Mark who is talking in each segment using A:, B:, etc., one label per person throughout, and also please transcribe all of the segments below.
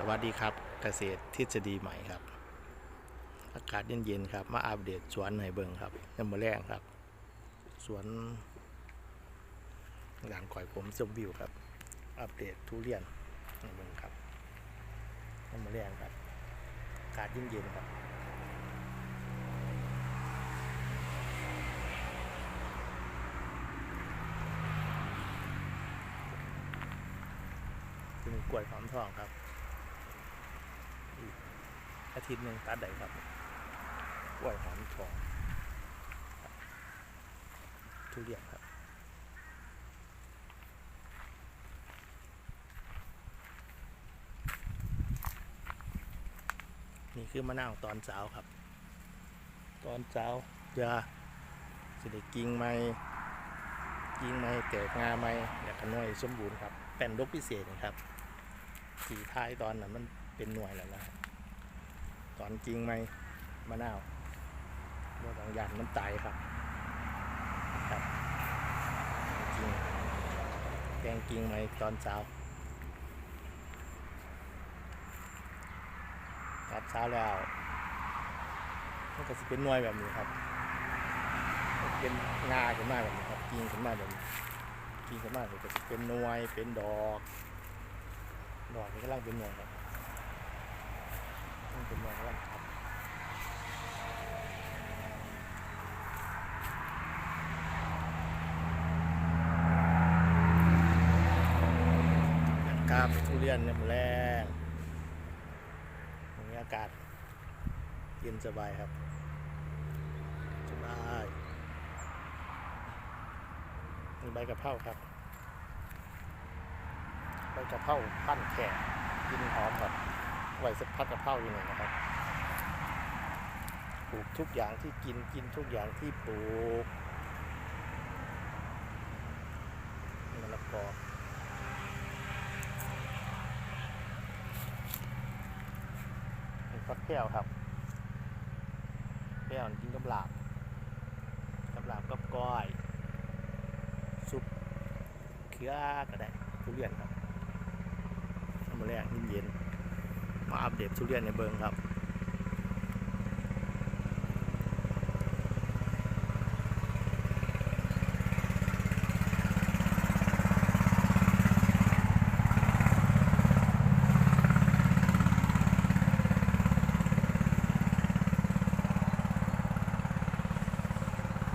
A: สวัสดีครับเกษตรทฤษฎีใหม่ครับ อากาศเย็นๆครับ มาอัปเดตสวนให้เบิ่งครับยามมื้อแรงครับ สวนหลังข่อยผมชมวิวครับ อัปเดตทุเรียนให้เบิ่งครับยามมื้อแรงครับ อากาศเย็นๆครับเป็นกล้วยหอมทองครับ อาทิตย์หนึ่งตัดได้ครับกล้วยหอมทองทุเรียนครับนี่คือมะนาวตอนเช้าครับ ตอนเช้าจะสิได้กิ่งไม้กิ่งไม้แตกงาไม้แล้วก็หน่วยสมบูรณ์ครับแป้นดกพิเศษนะครับสีท้ายตอนนั้นมันเป็นหน่วยแล้วนะครับ ตอนจริงไหมมะนาวว่าบางอย่างมันตายครับครับจริงแกงจริงไหมตอนเช้าตัดเช้าแล้วมันก็จะเป็นน่วยแบบนี้ครับเป็นงาขึ้นมาแบบนี้ครับกิ่งขึ้นมาแบบนี้กิ่งขึ้นมาเลยก็จะเป็นน่วยเป็นดอก ดอกนี่กำลังเป็นน่วยครับ เป็นหน่วยกำลังครับกราบทุเรียนเนี่ยมันแรงอย่างนี้อากาศ เย็นสบายครับสบายมีใบกะเพราครับ ใบกะเพราพันแขกกินหอมครับ ไว้สักพัดกะเพราอยู่หนึ่งนะครับปลูกทุกอย่างที่กินกินทุกอย่างที่ปลูกมะละกอเป็นฟักแก้วครับแก้วกินกับลาบกับลาบกับก้อยซุปเขือก็ได้ทุเรียนครับมาแรกเย็นๆ มาอัปเดตทุเรียนในเบิงครับ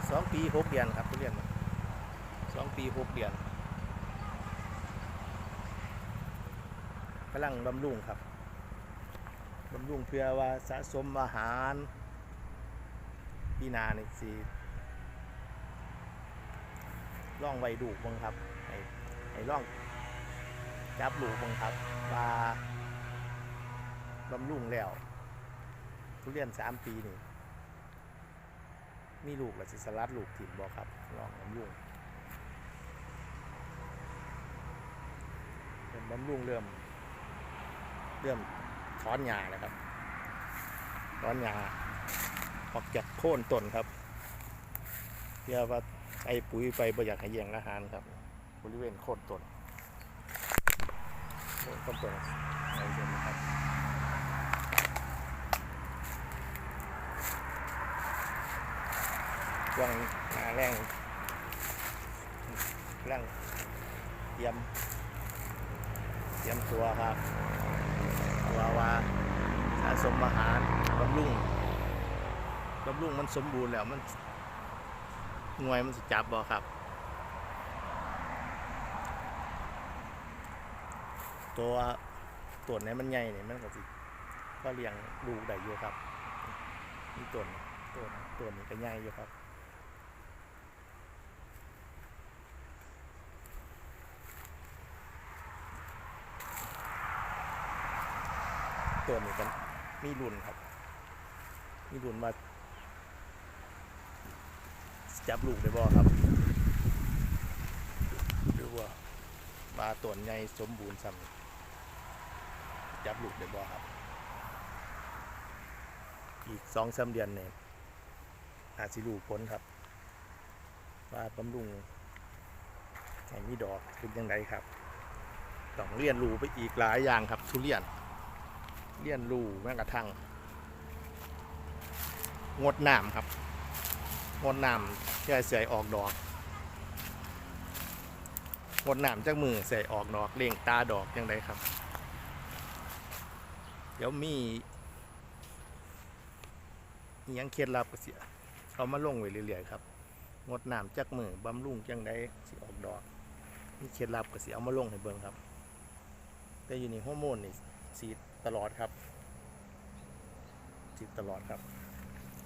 A: สองปีหกเดือนครับทุเรียนสองปีหกเดือนกำลังบำรุงครับบำรุงเพื่อว่าสะสมอาหารปีหนานี่สิล่องไว้ดูบังครับให้ให้ล่องจับลูกบังครับว่าบำรุงแล้ว ทุเรียนสามปีนี่มีลูกแล้วสิสลัดลูกถิ่นบอกครับลองบำรุงเริ่มบำรุงเริ่มเริ่ม ถอนหญ้าแล้วครับถอนหญ้าออกจากโค่นต้นครับเพื่อว่าไอ้ปุ๋ยไปบ่อยากให้แย่งอาหารครับ บริเวณโค่นต้นโค่นต้นต้นในเดือนนะครับช่วงหนาแรงแรงเตรียมเตรียมตัวครับ ตัวาสะสมอาหารบำรุงบำรุงมันสมบูรณ์แล้วมันหน่วยมันสิจับบ่ครับ ตัวตัวนี้มันใหญ่เนี่ยมันก็สิก็เลี้ยงลูกได้อยู่ครับนี่ตัวนี้ตัวนี้ตัวนี้ก็ใหญ่อยู่ครับ ตัวนี้กันมีรุ่นครับ มีรุ่นมาจับลูกได้บ่ครับหรือว่าปลาตัวใหญ่สมบูรณ์ซ้ำจับลูกได้บ่ครับ อีกสองสามเดือนเนี่ยอาจสิลูกผลครับว่าบำรุงให้มีดอกเป็นยังไงครับต้องเรียนรู้ไปอีกหลายอย่างครับทุเรียน เรียนรูแม้กระทั่งงดน้ำครับงดน้ำเพื่อให้เสียออกดอกงดน้ำจากมือเสียออกดอกเลี้ยงตาดอกยังไงครับ เดี๋ยวมีอิหยังเคล็ดลับก็เสียเอามาลงไว้เรื่อยๆครับงดน้ำจากมือบำรุงจังไดสิออกดอกมีเคล็ดลับก็สิเอามาลงให้เบิ่งครับ แต่อยู่ในฮอร์โมนนี่สี ตลอดครับสีดตลอดครับ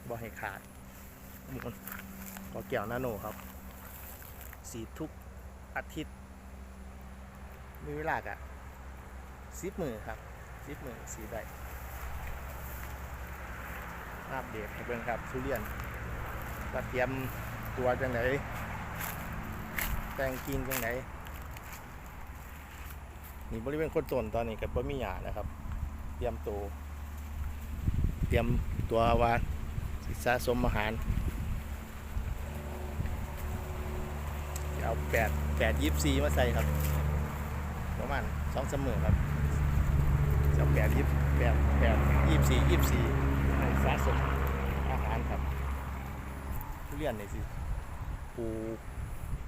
A: บ่ให้ขาดขอแก้วนาโนครับ สีทุกอาทิตย์ มีเวลากะสิบมือครับสิบมือสีได้อัปเดตให้เบิ่งครับทุเรียนว่าเตรียมตัวจังไหนแต่งกิ่งจังไหนนี่บริเวณคนต้นตอนนี้กับบะมีหยานะครับ เตรียมตัว เตรียมตัวว่าสิสะสมอาหารเอาแปดแปดยิบซีมาใส่ครับ ประมาณสองสมหมื่นครับจะแปดยิบแปดแปดยี่สี่ยี่สี่สะสมอาหารครับ ทุเรียนนี่สิปลูก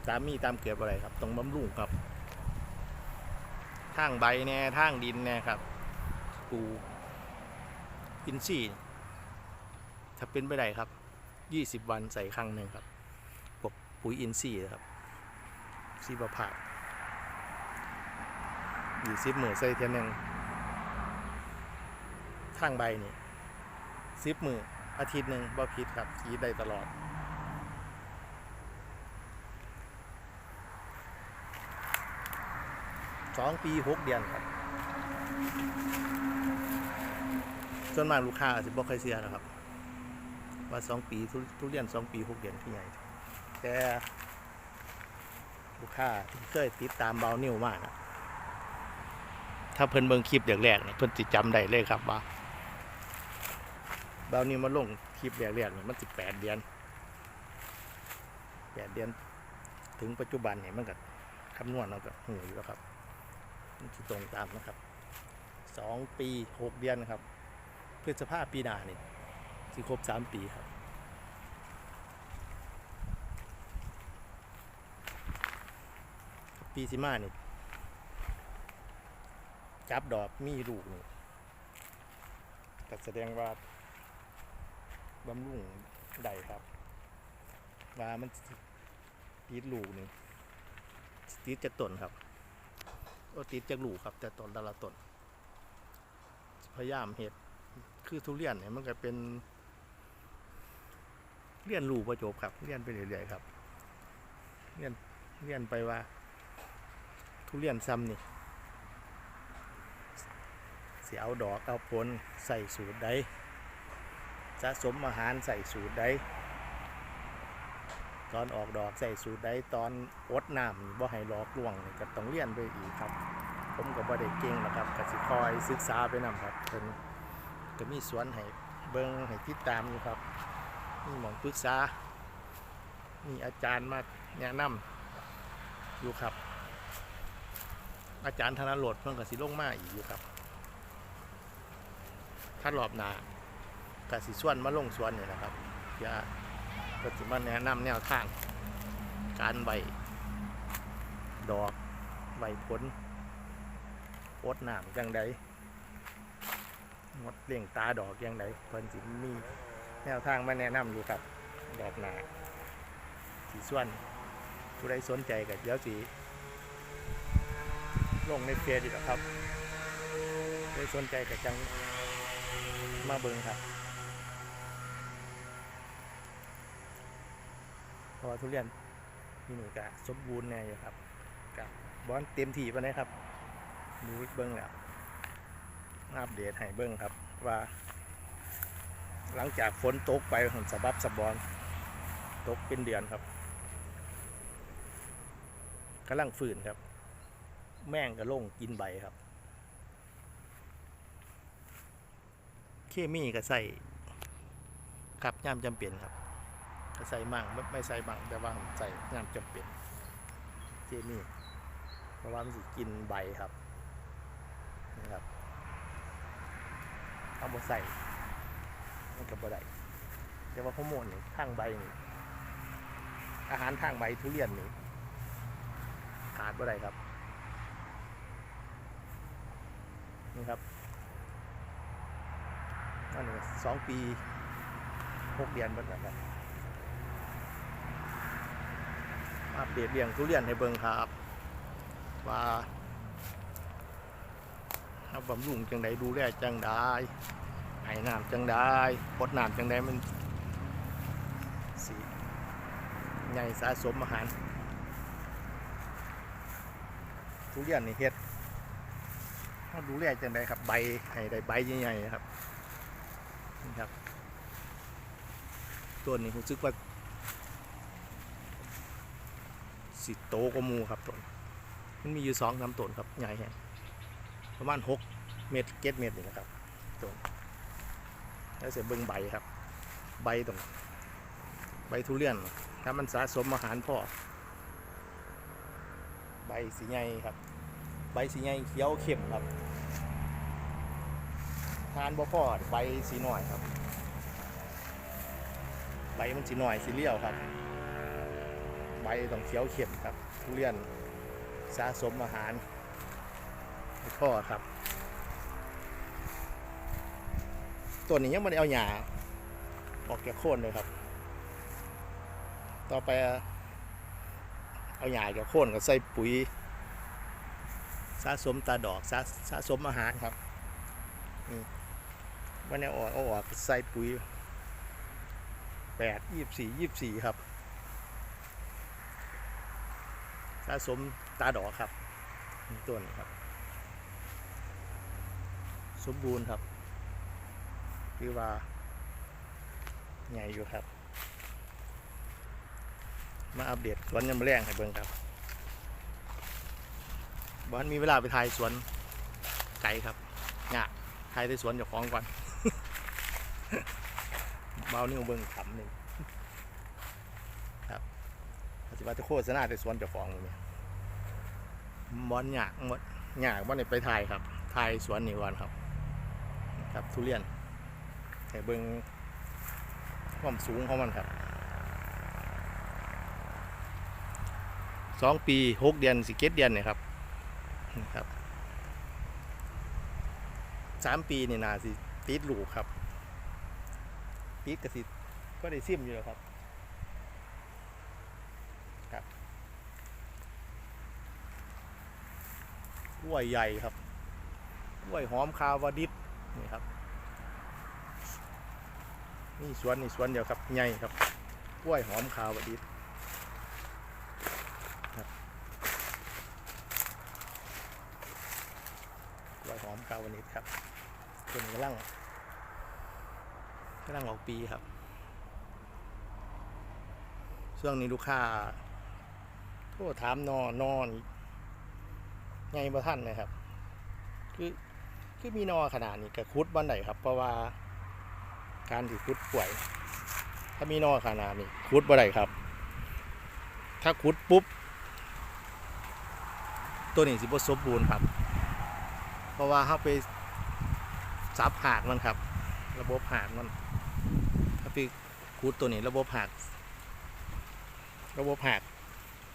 A: สามมีตามเกิดอะไรครับต้องบำรุงครับทางใบแน่ทางดินแน่ครับ ปูอินทรีย์ถ้าเป็นไปได้ครับยี่สิบวันใส่ครั้งหนึ่งครับพวกปุ๋ยอินทรีย์นะครับซีบะผาดยี่สิบหมื่นใส่เทียนหนึ่งทางใบนี่สิบหมื่นอาทิตย์หนึ่งบ่ผิดครับขีดได้ตลอดสองปีหกเดือนครับ ส่วนมากลูกค้าอาจจะบ่เคยเสียนะครับ ว่าสองปีทุเรียนสองปีหกเดือนที่ไงแต่ลูกค้าที่เคยติดตามเบานิ่วมากนะถ้าเพิ่นเบิ่งคลิปแรกๆเนี่ยเพิ่นสิจำได้เลยครับว่าเบานี่มาลงคลิปแรกๆเนี่ยมันสิบแปดเดือนแปดเดือนถึงปัจจุบันเนี่ยมันก็คำนวณเราก็หูอยู่แล้วครับมันสิตรงตามนะครับ สองปีหกเดือนครับพฤษภาปีหน้านี่สิครบสามปีครับปีสิมานี่จับดอกมีลูกนี่ก็แสดงว่าบำรุงได้ครับ ว่ามันติดลูกนี่ติดจากต้นครับโอ้ติดจากลูกครับ แต่ต้นแต่ละต้น พยายามเห็ดคือทุเรียนเนี่ยมันก็เป็นเรียนรู้ประจบครับเรียนไปเรื่อยๆครับเรียนเรียนไปว่า ทุเรียนซ้ำนี่เสิเอาดอกเอาผลใส่สูตรใดสะสมอาหารใส่สูตรใดตอนออกดอกใส่สูตรใดตอนอดน้ำบ่ให้ลอกลวงก็ต้องเรียนไปอีกครับ ผมก็บ่ได้เก่งนะครับก็สิคอยศึกษาไปนํครับเพิ่นก็มีสวนให้เบิ่งให้ติดตามอยู่ครับมีหมองปรึกษา มีอาจารย์มาแนะนำอยู่ครับ อาจารย์ธนโรดเพิ่นก็สิลงมาอีกอยู่ครับถ้ารอบหน้ากสิส่วนมาลงสวนนี่นะครับอย่าก็สิมาแนะนำแนวทาง การใบดอกใบผล อดน้ำจังใดงดเลี้ยงตาดอกยังไดเพิ่นสิมีแนวทางมาแนะนำอยู่ครับ ดอกหนาสีส่วนผู้ใดสนใจก็เดี๋ยวสิลงในเฟซอีกแล้วครับผู้ใดสนใจก็จังมาเบิงครับพราะว่าทุเรียนที่นี่ก็สมบูรณ์แน่อยู่ครับกับบอนเต็มที่ไปเลยครับ ดูเบิ้งแล้วอัปเดตให้เบิ้งครับว่า หลังจากฝนตกไปของสบับสบอนตกเป็นเดือนครับกำลังฝืนครับ แม่งก็ลงกินใบครับ เคมีก็ใส่ครับย่ามจำเป็นครับก็ใส่มั่งไม่ไม่ใส่มั่งแต่ว่าใส่ย่ามจำเป็น เคมีเพราะว่ามันสิกินใบครับ นี่ครับมาใส่มันกับบ่ได้แต่ว่าข้อมูลนี่ทางใบนี่อาหารทางใบทุเรียนนี่ขาดบ่ได้ครับนี่ครับอันนี้สองปีหกเดือนเบิดแล้วครับอัปเดตเรื่องทุเรียนให้เบิ่งครับว่า เอาบำรุงจังใดดูแลจังได้ให้น้ำจังได้พดน้ำจังใดมันสีใหญ่สะสมอาหารทุเรียนนี่เฮ็ดเขาดูแลจังใดครับใบให้ได้ใบใหญ่ๆครับนี่ครับต้นนี้ผมซึกว่าสิโตกว่ามูครับต้นมันมีอยู่สองลำต้นครับใหญ่แฮง ประมาณหกเมตรเจ็ดเมตรนี่แหละครับต้นแล้วเสร็จเบิ้งใบครับ ใบตรง ใบทุเรียนถ้ามันสะสมอาหารพอใบสีใหญ่ครับ ใบสีใหญ่เขียวเข้มครับ ทานบ่พอใบสีหน่อยครับ ใบมันสีหน่อยสีเลี้ยวครับ ใบต้องเขียวเข้มครับ ทุเรียนสะสมอาหาร ให้อครับ ตัวนี้ยังไม่ได้เอาหญ้าออกจากโค่นเลยครับ ต่อไปเอาหญ้าจากโค่นก็ใส่ปุ๋ยสะสมตาดอกสะสะสมอาหารครับนี่วันนี้ออกเอาออกใส่ปุ๋ยแปดยี่สี่ยี่สี่ครับสะสมตาดอกครับ ตัวนี้ครับ มบูรณ์ครับคือว่าใหญ่อยู่ครับ มาอัปเดตสวนยำแรงให้เบิ่งครับบ้านมีเวลาไปถ่ายสวนไก่ครับงะถ่ายในสวนเจ้าของก่อนเบานิ้วเบิ่งขำหนึ่งปฏิบัติโฆษณาแต่สวนเจ้าของเลยบอนหยากหมดหยากบ่ได้ไปถ่ายครับถ่ายสวนนี่ก่อนครับ ครับทุเรียนให้เบิงความสูงของมันครับสองปีหกเดือนสิเก็ดเดือนเนี่ยครับครับสามปีนี่นาสิติดลูกครับติดกระสิก็ได้ซิมอยู่แล้วครับกล้วยใหญ่ครับกล้วยหอมคาวดิบ นี่ครับ นี่สวนนี่สวนเดียวครับใหญ่ครับกล้วยหอมคาวดิบครับกล้วยหอมคาวดิบครับต้นกำลังกำลังออกปีครับช่วงนี้ลูกค้าโทรถามนอนอนไงบ่ท่านนะครับคือ คือมีนอขนาดนี้กับคุดบ้านไหนครับ เพราะว่า การที่คุดป่วย ถ้ามีนอขนาดนี้คุดบ่ได้ครับ ถ้าคุดปุ๊บ ตัวนี้สิบสมบูรณ์ครับ เพราะว่าเขาไปซับหากมันครับ ระบบหากมัน ถ้าไปคุดตัวนี้ระบบหากระบบหาก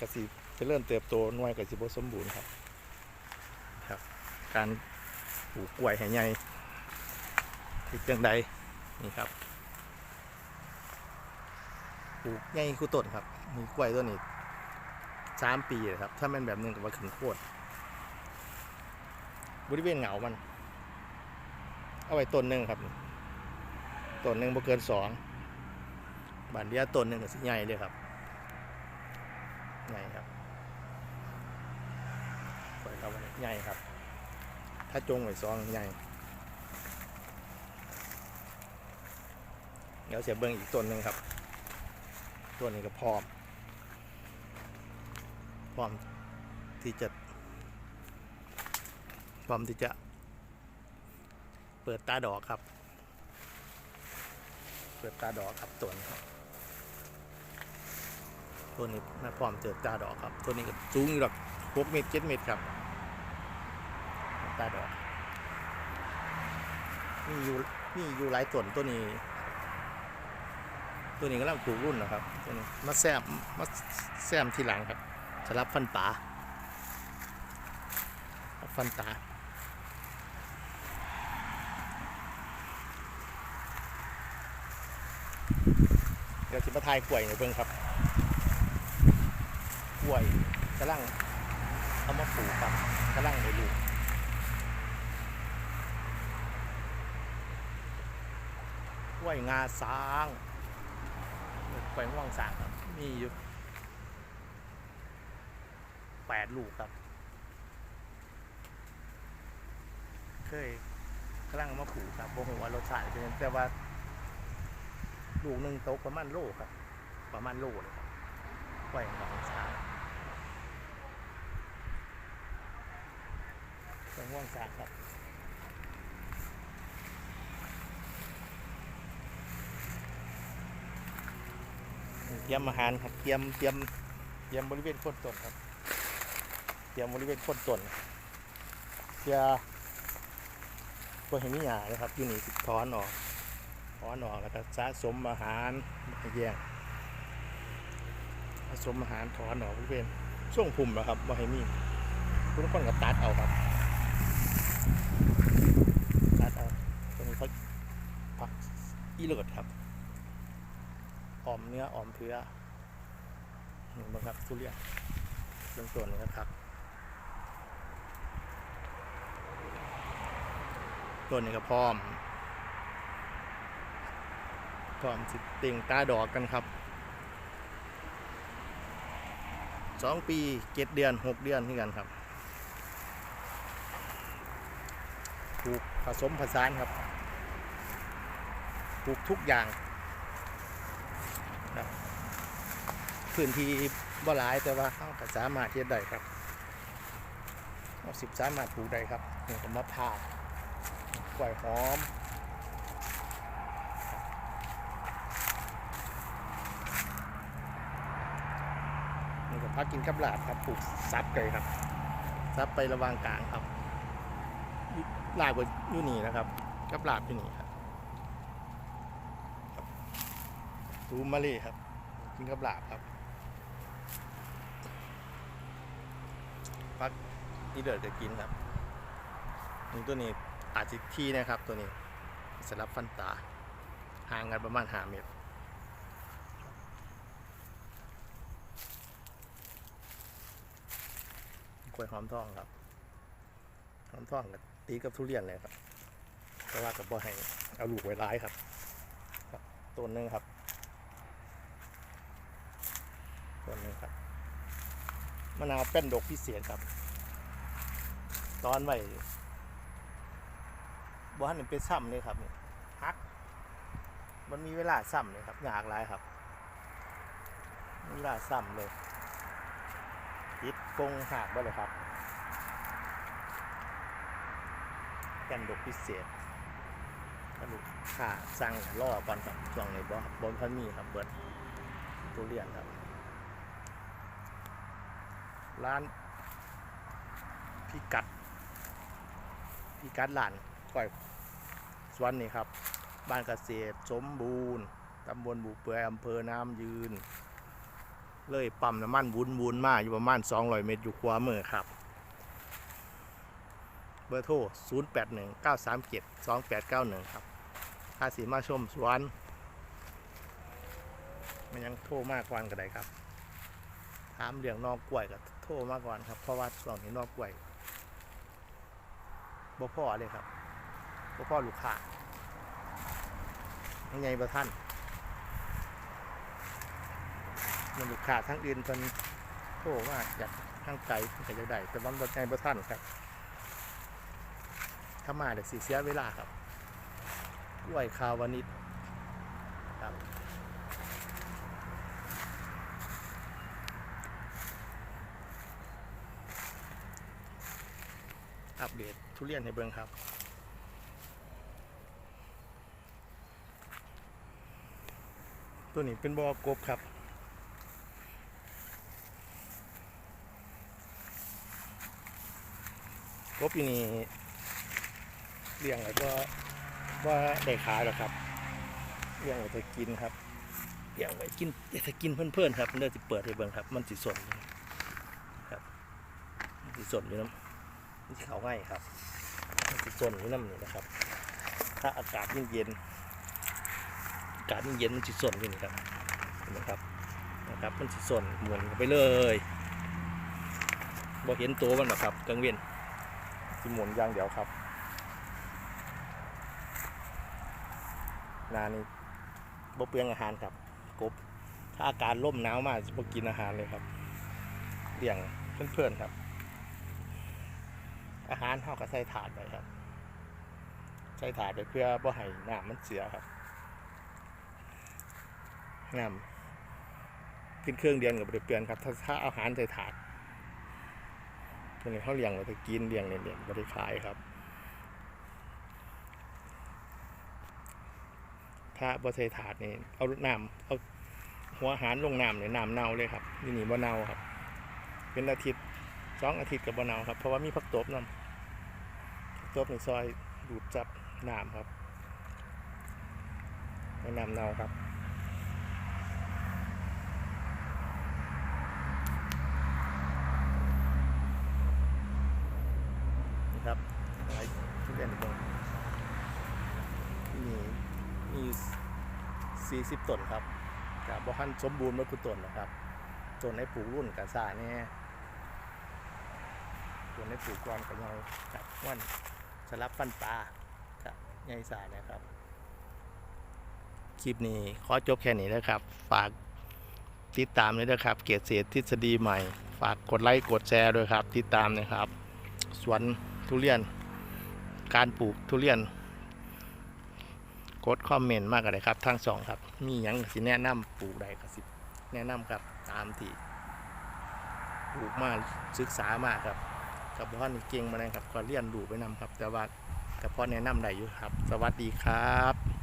A: กระสีจะเริ่มเติบโตน่วยกระสีบสมบูรณ์ครับ ครับ การ ปลูกกล้วยให้ใหญ่ที่จังใดนี่ครับปลูกใหญ่คู่ต้นครับมีกล้วยต้นนี้สามปีเลยครับ ถ้ามันแบบนึงก็ว่าขึ้นโคตรบริเวณเหงามัน เอาไว้ต้นหนึ่งครับต้นหนึ่งบ่เกินสองบานเดียต้นหนึ่งก็สิใหญ่เลยครับใหญ่ครับกล้ยเขาไว้ใหญ่ครับ ถ้าจงไว้ซองใหญ่เดี๋ยวเสียเบิ้งอีกต้นหนึ่งครับต้นนี้ก็พร้อมพร้อมที่จะพร้อมที่จะ เปิดตาดอกครับ เปิดตาดอกครับต้นครับต้นนี้น่าพร้อมเจอตาดอกครับต้นนี้ก็สูงอยู่หรอกหกเมตรเจ็ดเมตรครับ ตาดอกมีอยู่มีอยู่หลายต้นตัวนี้ ตัวนี้กำลังปลูกรุ่นนะครับตัวนี้มาแซมมาแซมทีหลังครับสลับฟันตาฟันตาเดี๋ยวสิมาทายกล้วยในอยเบิ่งครับกล้วยกำลังเอามาปลูกครับกำลังในลูก กล้วยงาช้างกล้วยง่วงสางครับ มีอยู่แปดลูกครับ เคยกำลังมาปลูกครับบ่ฮู้ว่ารสชาติเป็นแต่ว่า ลูกหนึ่งตกประมาณโลครับ ประมาณโลเลยครับปล่อยงช้างปล่อยห่วงสางครับ เตรียมอาหารครับเตรียมเตรียมเตรียมบริเวณโคนต้นครับเตรียมบริเวณโคนต้นเพื่อตัวเห็นมีหยาเลยครับอยู่นี่สิถอนออกถอนออกแล้วก็สะสมอาหารแยกสะสมอาหารถอนออกบริเวณช่วงพุ่มนะครับว่าให้มีทุกคนก็ตัดเอาครับตัดเอาตรงนี้เขาผักอีเลือดครับ เนื้อออมเพื่อนี่บังคับทุเรียนเรื่องตัวนี้นะครับตัวนี้ก็พร้อม พร้อมสิเต่งตาดอกกันครับสองปีเจ็ดเดือนหกเดือนที่กันครับปลูกผสมผสานครับปลูกทุกอย่างนะ พื้นที่บ่หลายแต่ว่าเขาก็สามารถเฮ็ดได้ครับเอาสิบสามารถปลูกได้ครับนี่ก็มะพร้าวกล้วยหอมนี่ก็พักกินกับลาบครับปลูกซับเลยครับซับไประหวางกลางครับลาบก็อยู่นี่นะครับกับลาบอยู่นี่ครับตูมมะเล่ครับกินกับลาบครับ พักนี่เดือดจะกินครับนี่ตัวนี้อาจจะที่นะครับตัวนี้สลับฟันตาห่างกันประมาณห้าเมตรกล้วยหอมทองครับหอมทองกับตีกับทุเรียนเลยครับเพราะว่ากับบ่อให้เอาลูกไว้ร้ายครับต้นหนึงครับต้นหนึงครับ มะนาวแป้นดกพิเศษครับ ตอนไว้บ่ให้มันเป็นซ้ำเลยครับนี่ฮัก มันมีเวลาซ้ำเลยครับอยากหลายครับมีเวลาซ้ำเลยติดกงหักบ่เลยครับแกันดกพิเศษกระดูกขาสั่งล่อก่อนครับช่วงนี้บ่บนพันมีครับเบิดทุเรียนครับ ร้านพี่กัดพี่กัดหลานก่อยสวนนี่ครับ บ้านเกษตรสมบูรณ์ตำบลบูเปือยอำเภอน้ำยืน เลยปั๊มน้ำมันวุ้นวุ้นมากอยู่ประมาณ 200 เมตรอยู่ขวามือครับ เบอร์โทร 081 937 2891 ครับถ้าสีมาชมสวนมันยังโทรมากกว่าก็ได้ครับ ถามเรื่องนอกกล้วยก็ โทรมาก่อนครับ เพราะว่าช่วงนี้นอกกล้วยบ่พ่อเลยครับบ่พ่อลูกค้ายังไงบ่ท่านมันลูกค้าทั้งอื่นเพิ่นโทรมาจากทางไกลเพิ่นก็จะได้แต่วันบ่ใจบ่ทันครับถ้ามาเดี๋ยวสิเสียเวลาครับกล้วยคาวานิดครับ อัป เดตทุเรียนให้เบิ่งครับตัวนี้เป็นบอกบครับ กบอยู่นี่เลี้ยงแล้วก็ว่าได้ขายหรอกครับเลี้ยงไว้จะกินครับเลี้ยงไว้กินจะกินเพื่อนๆครับเลือสิเปิดให้เบิ่งครับ มันสิสนครับสิสนอยู่น้มันสิเขาง่ายครับ สิสนอยู่น้ำนี่นะครับ ถ้าอากาศเย็นอากาศเย็นมันสิสนอยู่นี่ครับเห็นไหมครับนะครับมันสิสนหมุนไปเลยบ่เห็นตัวมันหรอกครับกลางเวียนสิหมุนอย่างเดียวครับนานี่บ่เปลืองอาหารครับกบถ้าอากาศร่มหนาวมากจะบ่กินอาหารเลยครับเลี้ยงเพื่อนๆครับ อาหารเฮาก็ใส่ถาดไปครับ ใส่ถาดไปเพื่อบ่ให้น้ำมันเสียครับน้ำขึ้นเครื่องเดียนกับเปลี่ยนครับ ถ้าถ้าอาหารใส่ถาดเพื่อนเขาเลี้ยงไว้จะกินเลี้ยงเล่นๆบ่ได้ขายครับ ถ้าบ่ใส่ถาดนี่เอาน้ำเอาหัวอาหารลงน้ำเนี่ยน้ำเน่าเลยครับนี่นี่บ่เน่าครับ เป็นอาทิตย์สองอาทิตย์กับบ่เน่าครับ เพราะว่ามีผักตบนำผักตบในซอยดูดจับ น้ำครับให้น้ำเนาครับนะครับไอ้ทุเรียนอีกคนนี่มี40ต้นครับกับบ่ทันสมบูรณ์มาคือต้นนะครับต้นให้ปลูกรุ่นกับสาแน่ต้นให้ปลูกก่อนกับยังกับวันสลับฟันปลา กับใหญ่สานี่ยครับ คลิปนี้ขอจบแค่นี้นะครับ ฝากติดตามเลยนะครับ เกียรติเศษทฤษฎีใหม่ ฝากกดไลค์กดแชร์ด้วยครับ ติดตามนะครับ สวนทุเรียน การปลูกทุเรียนกดคอมเมนต์มากกันเลยครับทั้งสองครับ มีหยังสิแนะนำปลูกใดก็สิ แนะนำครับตามที่ปลูกมาศึกษามากครับกับพ่อนี่เก่งมาเลยครับก็เรียนรู้ไปนำครับ แต่ว่า ก็พอแนะนำได้อยู่ครับ สวัสดีครับ